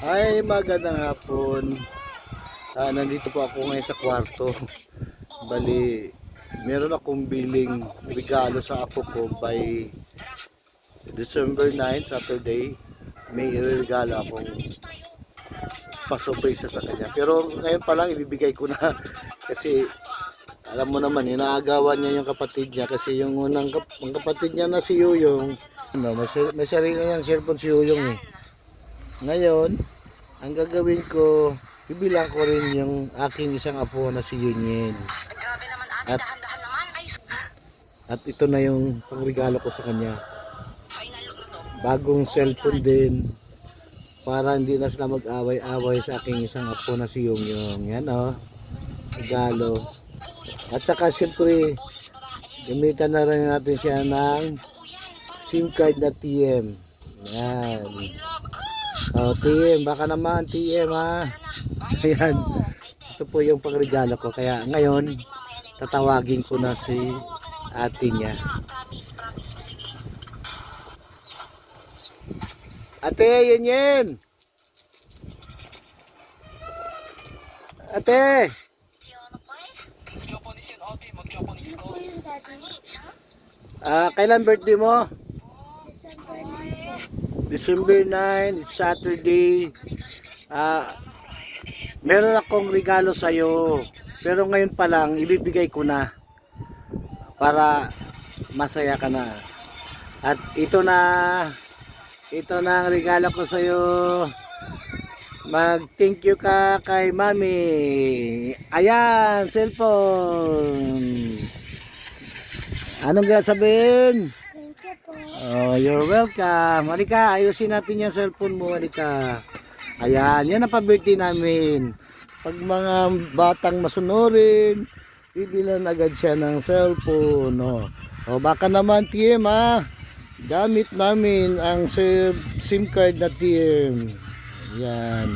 Ay, magandang hapon. Ah, nandito po ako ngayon sa kwarto. Bali, meron akong biling regalo sa apo ko by December 9, Saturday. May regalo akong pasurprise sa kanya. Pero ngayon pa lang ibibigay ko na kasi alam mo naman, inaagawan niya yung kapatid niya kasi yung unang kap- kapatid niya na si Yuyong, ano, may, may sarili niyang cellphone si Yuyong eh. Ngayon, ang gagawin ko, bibilang ko rin yung aking isang apo na si Yunyin. Grabe naman ate, At- dahan-dahan naman. Ay, At ito na yung pangregalo ko sa kanya. final look na to. Bagong cellphone din para hindi na sila mag-away-away sa aking isang apo na si Yungyong. Yan oh, regalo. At saka siyempre, gamitan na rin natin siya ng SIM card na TM. Yan. Oh, TM, baka naman TM ha. Ayan. Ito po yung pangregalo ko. Kaya ngayon, tatawagin ko na si ate niya. Ate, yun yun. Ate. Japanese yun, ate. Mag-Japanese ko. ah, kailan birthday mo? December 9, it's Saturday. Ah, meron akong regalo sa iyo. Pero ngayon pa lang ibibigay ko na para masaya ka na. At ito na ito na ang regalo ko sa iyo. Mag thank you ka kay Mami. Ayan, cellphone. Anong sabihin? Oh, you're welcome. Halika, ayusin natin yung cellphone mo. Halika. Ayan, yan ang pa-birthday namin. Pag mga batang masunurin, bibilan agad siya ng cellphone. Oh. O baka naman TM ha. Gamit namin ang si- SIM card na TM. Yan.